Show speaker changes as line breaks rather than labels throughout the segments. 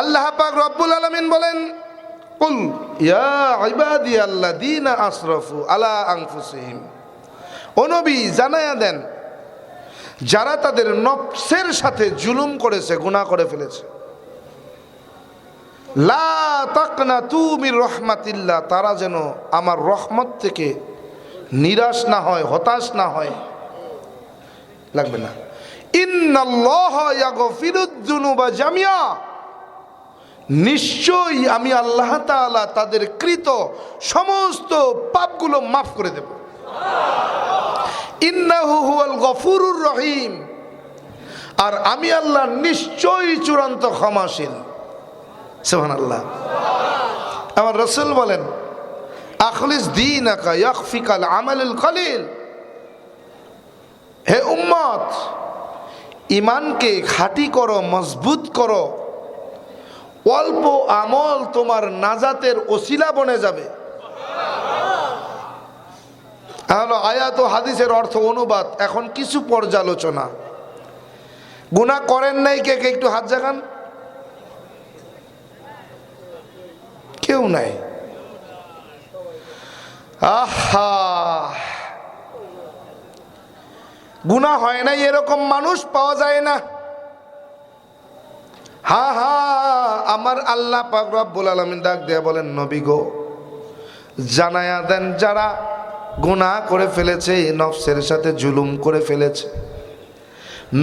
আল্লাহ পাক রব্বুল আলমিন বলেন, কুল ইয়া ইবাদি আল্লাযীনা আসরাফু আলা আনফুসিহিম। ও নবী, জানায়া দেন, যারা তাদের নফসের সাথে জুলুম করেছে, গুনাহ করে ফেলেছে। লা তাকনা তুমির রহমাতিল্লাহ, তারা যেন আমার রহমত থেকে নিরাশ না হয়, হতাশ না হয়। লাগবে না। ইন্নাল্লাহ ইয়াগফিরুদ যুনুবা জামিয়া। নিশ্চয়ই আমি আল্লাহ তাআলা তাদের কৃত সমস্ত পাপগুলো মাফ করে দেব। ইন্নাহু হুয়াল গফুরুর রহিম। আর আমি আল্লাহ নিশ্চয়ই চূড়ান্ত ক্ষমাশীল। আল্লাহ আমার রসুল বলেন, আখলিস দিন আকা ইয়াকফিকাল কলিল হে উম্মত ইমানকে খাঁটি করো, মজবুত করো অল্প আমল তোমার নাজাতের ওসিলা বনে যাবে। হলো আয়াত হাদিসের অর্থ অনুবাদ, এখন কিছু পর্যালোচনা। গুণা করেন নাই কে কে? একটু হাত জাগান। কেউ নাই। আহা! গুণা হয় নাই, এরকম মানুষ পাওয়া যায় না। হা হা আমার আল্লাহ পাক রব্বুল আলামিন ডাক দেয়া বলেন, নবী গো, জানায়া দেন যারা গুনাহ করে ফেলেছে, নফসের সাথে জুলুম করে ফেলেছে।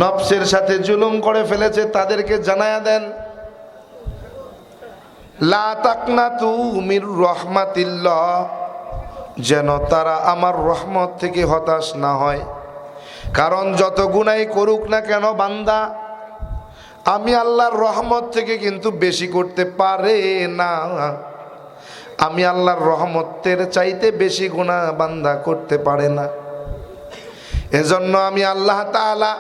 নফসের সাথে জুলুম করে ফেলেছে, তাদেরকে জানায়া দেন রহমাতিল্লাহ যেন তারা আমার রহমত থেকে হতাশ না হয়। কারণ যত গুনাই করুক না কেন, বান্দা আমি আল্লাহর রহমত থেকে কিন্তু বেশি করতে পারে না। আমি আল্লাহর রহমতের চাইতে বেশি গুণা বান্দা করতে পারে না। এজন্য আমি আল্লাহ তাআলা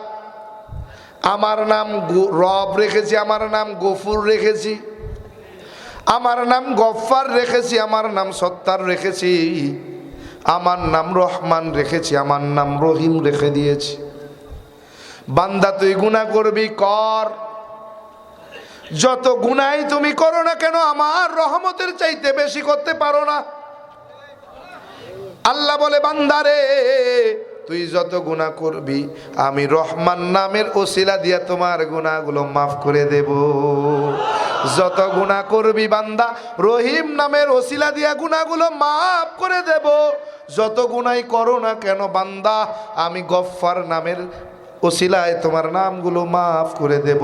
আমার নাম রব রেখেছি, আমার নাম গফুর রেখেছি, আমার নাম গফ্ফার রেখেছি, আমার নাম সত্তার রেখেছি, আমার নাম রহমান রেখেছি, আমার নাম রহিম রেখে দিয়েছি। বান্দা, তুই গুণা করবি, কর। যত গুনাই তুমি করো না কেন, আমার রহমতের চাইতে বেশি করতে পারো না। আল্লাহ বলে, বান্দারে, তুই যত গুণা করবি, আমি রহমান নামের ওসিলা দিয়া তোমার গুণাগুলো মাফ করে দেব। যত গুণা করবি, বান্দা, রহিম নামের ওসিলা দিয়া গুণাগুলো মাফ করে দেব। যত গুণাই করো না কেন, বান্দা, আমি গফফার নামের ওসিলায় তোমার নামগুলো মাফ করে দেব।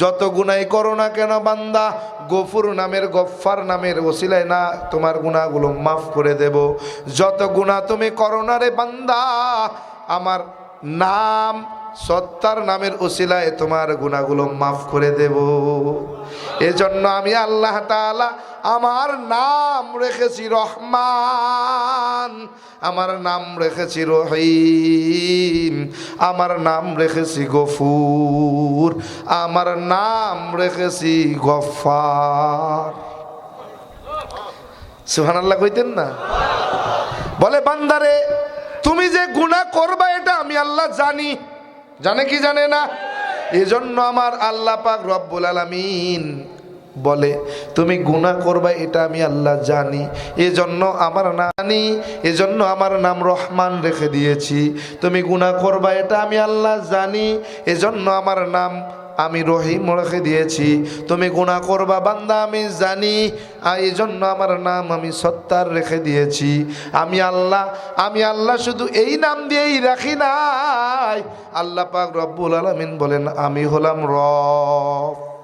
যত গুনাই করো না কেন বান্দা, গফুর নামের, গফফার নামের ওসিলায় না তোমার গুণাগুলো মাফ করে দেব। যত গুণা তুমি করো না রে বান্দা, আমার নাম সত্তার নামের ওসিলায় তোমার গুণাগুলো মাফ করে দেব। এজন্য আমি আল্লাহ তাআলা আমার নাম রেখেছি রহমান, আমার নাম রেখেছি রহিম, আমার নাম রেখেছি গফুর, আমার নাম রেখেছি গফার সুহান আল্লাহ কইতেন না? বলে, বান্দারে, তুমি যে গুনাহ করবা, এটা আমি আল্লাহ জানি। জানে কি জানে না? এজন্য আমার আল্লাহ পাক রব্বুল আলামিন বলে, তুমি গুনাহ করবা, এটা আমি আল্লাহ জানি। এজন্য আমার নানি এজন্য আমার নাম রহমান রেখে দিয়েছি। তুমি গুনাহ করবা, এটা আমি আল্লাহ জানি। এজন্য আমার নাম আমি রহিম রেখে দিয়েছি। তুমি গুণা করবা, বান্দা, আমি জানি। এই জন্য আমার নাম আমি সত্তার রেখে দিয়েছি। আমি আল্লাহ আমি আল্লাহ শুধু এই নাম দিয়েই রাখি নাই। আল্লাহ পাক রব্বুল আলমিন বলেন, আমি হলাম রব।